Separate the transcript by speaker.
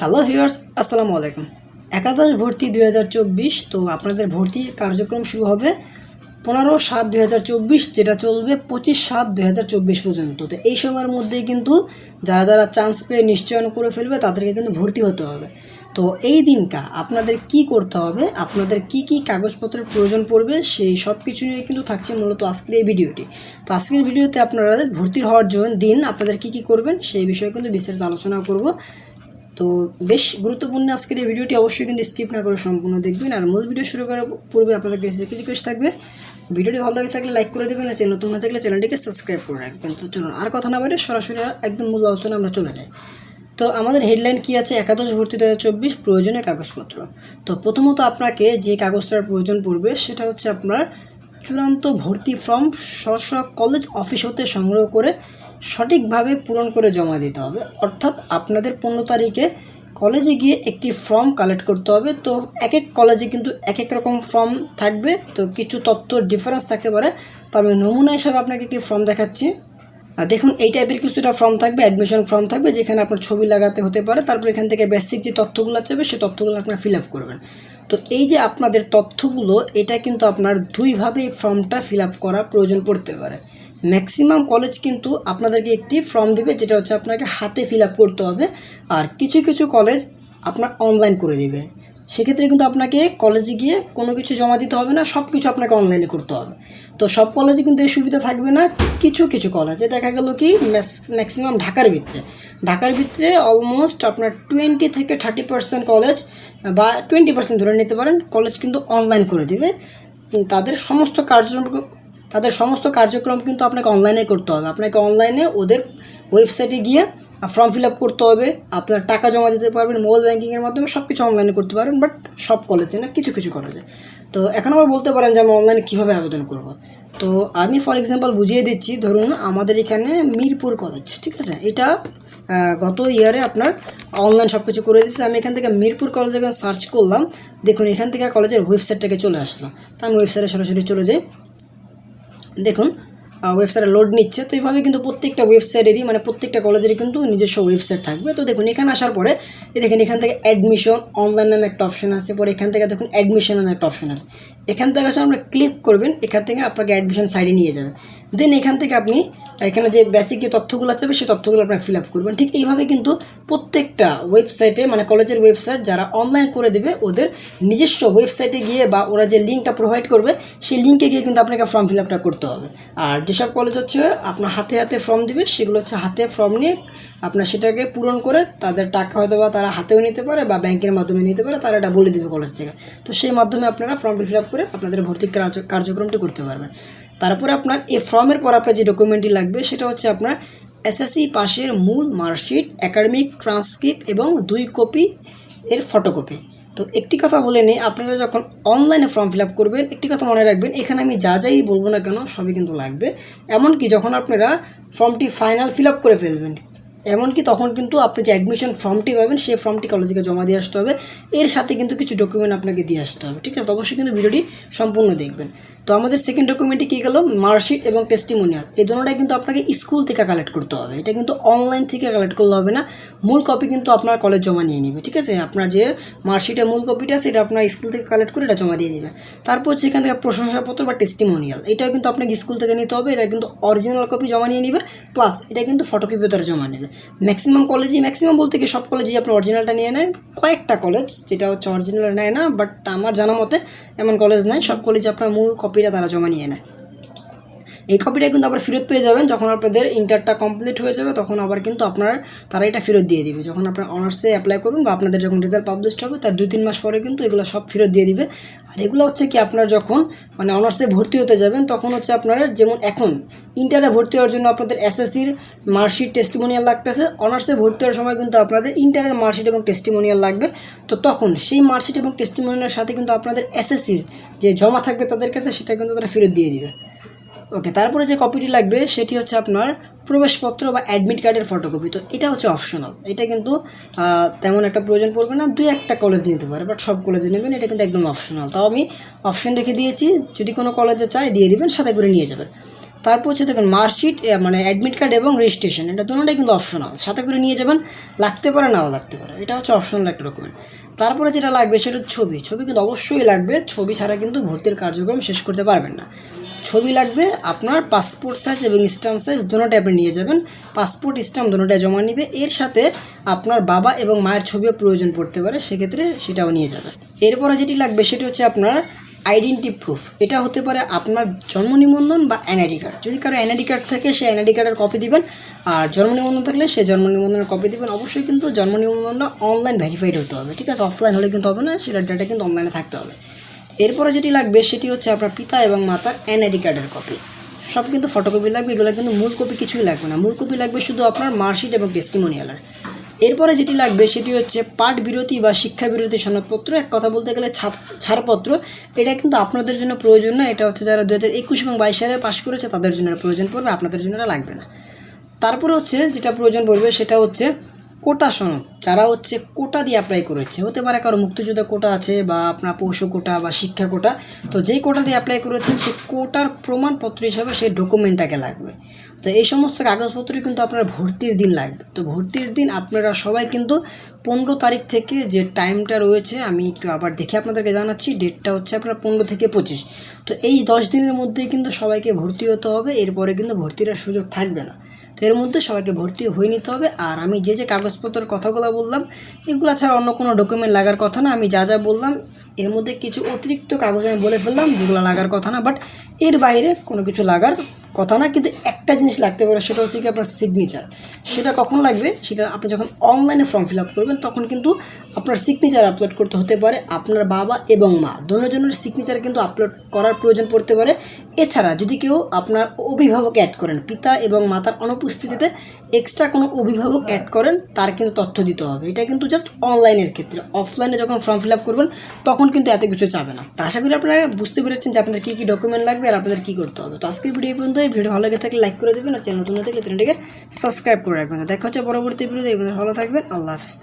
Speaker 1: Hello viewers আসসালামু আলাইকুম। একাদশ ভর্তি দুই হাজার চব্বিশ, তো আপনাদের ভর্তি কার্যক্রম শুরু হবে পনেরো সাত দুই যেটা চলবে পঁচিশ সাত দুই পর্যন্ত। তো এই সময়ের মধ্যেই কিন্তু যারা যারা চান্স পেয়ে নিশ্চয়ন করে ফেলবে, তাদেরকে কিন্তু ভর্তি হতে হবে। তো এই দিনটা আপনাদের কি করতে হবে, আপনাদের কি কি কাগজপত্রের প্রয়োজন পড়বে, সেই সব কিছু নিয়ে কিন্তু থাকছে মূলত আজকের এই ভিডিওটি। তো আজকের ভিডিওতে আপনারা ভর্তি হওয়ার জন্য দিন আপনাদের কি কি করবেন, সেই বিষয়ে কিন্তু বিস্তারিত আলোচনা করব। তো বেশ গুরুত্বপূর্ণ আজকের এই ভিডিওটি অবশ্যই কিন্তু স্কিপ না করে সম্পূর্ণ দেখবেন। আর মূল ভিডিও শুরু করার পূর্বে আপনাদের কাছে রিকোয়েস্ট থাকবে। ভিডিওটি ভালো লাগে থাকলে লাইক করে দেবেন, আর চ্যানেল নতুন না থাকলে চ্যানেলটিকে সাবস্ক্রাইব করে রাখবেন। তো চলুন, আর কথা না বলে সরাসরি একদম মূল আলোচনা আমরা চলে যাই। তো আমাদের হেডলাইন কি আছে? একাদশ ভর্তি দু চব্বিশ প্রয়োজনীয় কাগজপত্র। তো প্রথমত আপনাকে যে কাগজটার প্রয়োজন পড়বে, সেটা হচ্ছে আপনার চূড়ান্ত ভর্তি ফর্ম স্ব কলেজ অফিস হতে সংগ্রহ করে সঠিকভাবে পূরণ করে জমা দিতে হবে। অর্থাৎ আপনাদের পনেরো তারিখে কলেজে গিয়ে একটি ফর্ম কালেক্ট করতে হবে। তো এক এক কলেজে কিন্তু এক এক রকম ফর্ম থাকবে। তো কিছু তথ্য ডিফারেন্স থাকতে পারে। তো আমি নমুনা হিসাবে আপনাকে একটি ফর্ম দেখাচ্ছি। দেখুন, এই টাইপের কিছুটা ফর্ম থাকবে অ্যাডমিশন ফর্ম থাকবে, যেখানে আপনার ছবি লাগাতে হতে পারে। তারপর এখান থেকে বেসিক যে তথ্যগুলো চাইবে সেই তথ্যগুলো আপনার ফিল আপ করবেন। তো এই যে আপনাদের তথ্যগুলো, এটা কিন্তু আপনার দুইভাবে ফর্মটা ফিল আপ করা প্রয়োজন পড়তে পারে। ম্যাক্সিমাম কলেজ কিন্তু আপনাদেরকে একটি ফর্ম দেবে, যেটা হচ্ছে আপনাকে হাতে ফিল আপ করতে হবে। আর কিছু কিছু কলেজ আপনার অনলাইন করে দেবে। সেক্ষেত্রে কিন্তু আপনাকে কলেজে গিয়ে কোনো কিছু জমা দিতে হবে না সব কিছু আপনাকে অনলাইনে করতে হবে। তো সব কলেজে কিন্তু এই সুবিধা থাকবে না, কিছু কিছু কলেজে দেখা গেল কি ম্যাক্সিমাম ঢাকার ভিতরে ঢাকার ভিতরে অলমোস্ট আপনার টোয়েন্টি থেকে থার্টি পার্সেন্ট কলেজ বা টোয়েন্টি পার্সেন্ট ধরে নিতে পারেন কলেজ কিন্তু অনলাইন করে দেবে। তাদের সমস্ত কার্যক্রম তাদের সমস্ত কার্যক্রম কিন্তু আপনাকে অনলাইনে করতে হবে। আপনাকে অনলাইনে ওদের ওয়েবসাইটে গিয়ে ফর্ম ফিল আপ করতে হবে। আপনার টাকা জমা দিতে পারবেন মোবাইল ব্যাঙ্কিংয়ের মাধ্যমে সব কিছু অনলাইনে করতে পারবেন বাট সব কলেজে না, কিছু কিছু কলেজে তো এখন আবার বলতে পারেন যে আমি অনলাইনে কীভাবে আবেদন করব? তো আমি ফর এক্সাম্পল বুঝিয়ে দিচ্ছি, ধরুন আমাদের এখানে মিরপুর কলেজ ঠিক আছে? এটা গত ইয়ারে আপনার অনলাইন সব কিছু করে দিচ্ছে আমি এখান থেকে মিরপুর কলেজে সার্চ করলাম, দেখুন এখান থেকে কলেজের ওয়েবসাইটটাকে চলে আসলো। তো আমি ওয়েবসাইটে সরাসরি চলে যাই। দেখুন ওয়েবসাইটে লোড নিচ্ছে, তো এইভাবে কিন্তু প্রত্যেকটা ওয়েবসাইটেরই মানে প্রত্যেকটা কলেজেরই কিন্তু নিজস্ব ওয়েবসাইট থাকবে। তো দেখুন, এখানে আসার পরে, এই দেখেন, এখান থেকে অ্যাডমিশন অনলাইন নামে একটা অপশন আছে, পরে এখান থেকে দেখুন অ্যাডমিশন নামে একটা অপশন আছে। এখান থেকে আসলে আমরা ক্লিক করবেন, এখান থেকে আপনাকে অ্যাডমিশন সাইডে নিয়ে যাবে। দেন এখান থেকে আপনি এখানে যে বেসিক যে তথ্যগুলো আছে, সেই তথ্যগুলো আপনার ফিল আপ করবেন। ঠিক এইভাবে কিন্তু প্রত্যেকটা ওয়েবসাইটে মানে কলেজের ওয়েবসাইট যারা অনলাইন করে দেবে, ওদের নিজস্ব ওয়েবসাইটে গিয়ে বা ওরা যে লিঙ্কটা প্রোভাইড করবে, সেই লিঙ্কে গিয়ে কিন্তু আপনাকে ফর্ম ফিল আপটা করতে হবে। আর যেসব কলেজ হচ্ছে, আপনার হাতে হাতে ফর্ম দিবে, সেগুলো হচ্ছে হাতে ফর্ম নিয়ে আপনার সেটাকে পূরণ করে তাদের টাকা হয়তো বা তারা হাতেও নিতে পারে বা ব্যাংকের মাধ্যমে নিতে পারে, তারা এটা বলে দেবে কলেজ থেকে। তো সেই মাধ্যমে আপনারা ফর্মটি ফিল আপ করে আপনাদের ভর্তি কার্যক্রমটি করতে পারবেন। তারপরে আপনার এই ফর্মের পর আপনার যে ডকুমেন্টটি লাগবে, সেটা হচ্ছে আপনার এসএসসি পাশের মূল মার্কশিট একাডেমিক ট্রান্সক্রিপ্ট এবং দুই কপি এর ফটোকপি তো একটি কথা বলে নিই, আপনারা যখন অনলাইনে ফর্ম ফিল করবেন, একটি কথা মনে রাখবেন, এখানে আমি যা যাই বলব না কেন, সবই কিন্তু লাগবে। এমনকি যখন আপনারা ফর্মটি ফাইনাল ফিল করে ফেলবেন এমনকি তখন কিন্তু আপনি যে অ্যাডমিশন ফর্মটি পাবেন, সেই ফর্মটি কলেজকে জমা দিয়ে আসতে হবে। এর সাথে কিন্তু কিছু ডকুমেন্ট আপনাকে দিয়ে আসতে হবে, ঠিক আছে? অবশ্যই কিন্তু ভিডিওটি সম্পূর্ণ দেখবেন। তো আমাদের সেকেন্ড ডকুমেন্টটি কী গেল? মার্কশিট এবং টেস্টিমোনিয়াল এই দুটোটাই কিন্তু আপনাকে স্কুল থেকে কালেক্ট করতে হবে। এটা কিন্তু অনলাইন থেকে কালেক্ট করলে হবে না। মূল কপি কিন্তু আপনার কলেজ জমা নিয়ে নেবে, ঠিক আছে? আপনার যে মার্কশিটের মূল কপিটা সেটা আপনার স্কুল থেকে কালেক্ট করে এটা জমা দিয়ে দেবে। তারপর এখান থেকে প্রশংসাপত্র বা টেস্টিমোনিয়াল এটাও কিন্তু আপনাকে স্কুল থেকে নিতে হবে। এটা কিন্তু অরিজিনাল কপি জমা নিয়ে নেবে প্লাস এটা কিন্তু ফটোকপিও তারা জমা নেবে। ম্যাক্সিমাম কলেজই ম্যাক্সিমাম বলতে কি সব কলেজেই আপনি অরিজিনালটা নিয়ে নেয়। কয়েকটা কলেজ যেটা হচ্ছে অরিজিনাল নেয় না বাট আমার জানা মতে এমন কলেজ নেয় সব কলেজে আপনার মূল কপিটা তারা জমা নিয়ে নেয়। এই কপিটা কিন্তু আবার ফেরত পেয়ে যাবেন। যখন আপনাদের ইন্টারটা কমপ্লিট হয়ে যাবে, তখন আবার কিন্তু আপনার তারা এটা ফেরত দিয়ে দিবে। যখন আপনার অনার্সে অ্যাপ্লাই করুন বা আপনাদের যখন রেজাল্ট পাবলিশড হবে, তার দুই তিন মাস পরে কিন্তু এগুলো সব ফেরত দিয়ে দিবে। আর এগুলো হচ্ছে কি আপনার যখন মানে অনার্সে ভর্তি হতে যাবেন, তখন হচ্ছে আপনারা যেমন এখন ইন্টারে ভর্তি হওয়ার জন্য আপনাদের এসএসসির মার্কশিট টেস্টিমোনিয়াল লাগতেছে। অনার্সে ভর্তি হওয়ার সময় কিন্তু আপনাদের ইন্টারের মার্কশিট এবং টেস্টিমোনিয়াল লাগবে। তো তখন সেই মার্কশিট এবং টেস্টিমোনিয়ালের সাথে কিন্তু আপনাদের এসএসসির যে জমা থাকবে তাদের কাছে, সেটা কিন্তু তারা ফেরত দিয়ে দিবে। ওকে তারপরে যে কপিটি লাগবে, সেটি হচ্ছে আপনার প্রবেশপত্র বা অ্যাডমিট কার্ডের ফটোকপি তো এটা হচ্ছে অপশনাল এটা কিন্তু তেমন একটা প্রয়োজন পড়বে না। দুই একটা কলেজ নিতে পারে বাট সব কলেজে নেবেন। এটা কিন্তু একদম অপশনাল তাও আমি অপশন রেখে দিয়েছি। যদি কোনো কলেজে চায়, দিয়ে দিবেন, সাথে করে নিয়ে যাবেন। তারপর হচ্ছে দেখুন মার্কশিট মানে অ্যাডমিট কার্ড এবং রেজিস্ট্রেশন এটা দুটোটাই কিন্তু অপশনাল সাথে করে নিয়ে যাবেন, লাগতে পারে, নাও লাগতে পারে। এটা হচ্ছে অপশনাল একটা ডকুমেন্ট তারপরে যেটা লাগবে, সেটা ছবি। ছবি কিন্তু অবশ্যই লাগবে। ছবি ছাড়া কিন্তু ভর্তির কার্যক্রম শেষ করতে পারবেন না। ছবি লাগবে, আপনার পাসপোর্ট সাইজ এবং স্ট্যাম্প সাইজ দুটোটাই আপনি নিয়ে যাবেন। পাসপোর্ট স্ট্যাম্প দুটোটাই জমা নিবে। এর সাথে আপনার বাবা এবং মায়ের ছবিও প্রয়োজন পড়তে পারে, সেক্ষেত্রে সেটাও নিয়ে যাবেন। এরপরে যেটি লাগবে সেটি হচ্ছে আপনার আইডেন্টি প্রুফ এটা হতে পারে আপনার জন্ম নিবন্ধন বা এনআইডি কার্ড যদি কারও এনআইডি কার্ড থাকে, সে এনআইডি কার্ডের কপি দিবেন। আর জন্ম নিবন্ধন থাকলে সে জন্ম নিবন্ধনের কপি দিবেন। অবশ্যই কিন্তু জন্ম নিবন্ধনটা অনলাইন ভেরিফাইড হতে হবে। ঠিক আছে? অফলাইন হলে কিন্তু হবে না সেটার ডাটা কিন্তু অনলাইনে থাকতে হবে। এরপরে যেটি লাগবে সেটি হচ্ছে আপনার পিতা এবং মাতার এনআইডি কার্ডের কপি সব কিন্তু ফটোকপি লাগবে, এগুলো কিন্তু মূল কপি কিছুই লাগবে না। মূল কপি লাগবে শুধু আপনার মার্কশিট এবং টেস্টিমোনিয়ালের এরপরে যেটি লাগবে সেটি হচ্ছে পাঠ বিরতি বা শিক্ষা বিরতি সনদপত্র। এক কথা বলতে গেলে ছাড়পত্র, এটা কিন্তু আপনাদের জন্য প্রয়োজন না। এটা হচ্ছে যারা দু হাজার একুশ এবং বাইশ সালে পাশ করেছে, তাদের জন্য প্রয়োজন পড়বে, আপনাদের জন্য এটা লাগবে না। তারপরে হচ্ছে যেটা প্রয়োজন পড়বে সেটা হচ্ছে কোটা সনদ, যারা হচ্ছে কোটা দিয়ে অ্যাপ্লাই করেছে, হতে পারে কারও মুক্তিযোদ্ধা কোটা আছে বা আপনার পৌষ কোটা বা শিক্ষা কোটা, তো যেই কোটা দিয়ে অ্যাপ্লাই করেছেন, সেই কোটার প্রমাণপত্র হিসাবে সেই ডকুমেন্টটাকে লাগবে। তো এই সমস্ত কাগজপত্রই কিন্তু আপনার ভর্তির দিন লাগবে। তো ভর্তির দিন আপনারা সবাই কিন্তু পনেরো তারিখ থেকে যে টাইমটা রয়েছে, আমি একটু আবার দেখে আপনাদেরকে জানাচ্ছি ডেটটা হচ্ছে আপনার পনেরো থেকে পঁচিশ। তো এই দশ দিনের মধ্যেই কিন্তু সবাইকে ভর্তি হতে হবে, এরপরে কিন্তু ভর্তির সুযোগ থাকবে না। তো এর মধ্যে সবাইকে ভর্তি হয়ে নিতে হবে। আর আমি যে যে কাগজপত্রের কথাগুলো বললাম, এগুলো ছাড়া অন্য কোনো ডকুমেন্ট লাগার কথা না। আমি যা যা বললাম, এর মধ্যে কিছু অতিরিক্ত কাগজ আমি বলে ফেললাম, যেগুলো লাগার কথা না। বাট এর বাইরে কোনো কিছু লাগার কথা না, কিন্তু একটা জিনিস লাগতে পারে, সেটা হচ্ছে কি আপনার সিগনেচার সেটা কখন লাগবে? সেটা আপনি যখন অনলাইনে ফর্ম ফিল আপ করবেন, তখন কিন্তু আপনার সিগনেচার আপলোড করতে হতে পারে আপনার বাবা এবং মা। দুজনের সিগনেচার কিন্তু আপলোড করার প্রয়োজন পড়তে পারে। এছাড়া যদি কেউ আপনার অভিভাবক অ্যাড করেন, পিতা এবং মাতার অনুপস্থিতিতে এক্সট্রা কোনো অভিভাবক অ্যাড করেন, তার কিন্তু তথ্য দিতে হবে। এটা কিন্তু জাস্ট অনলাইনের ক্ষেত্রে। অফলাইনে যখন ফর্ম ফিল আপ করবেন, তখন কিন্তু এত কিছু চাবে না। আশা করি আপনারা বুঝতে পেরেছেন যে আপনাদের কী কী ডকুমেন্ট লাগবে আর আপনাদের কী করতে হবে। তো আজকের ভিডিও এই পর্যন্ত এই ভিডিও ভালো লাগে থাকলে লাইক করে দেবেন আর চ্যানেল নতুন থাকলে চ্যানেলটিকে সাবস্ক্রাইব করে রাখবেন। দেখা হচ্ছে পরবর্তী ভিডিওতে এই ভালো থাকবেন, আল্লাহ হাফিজ।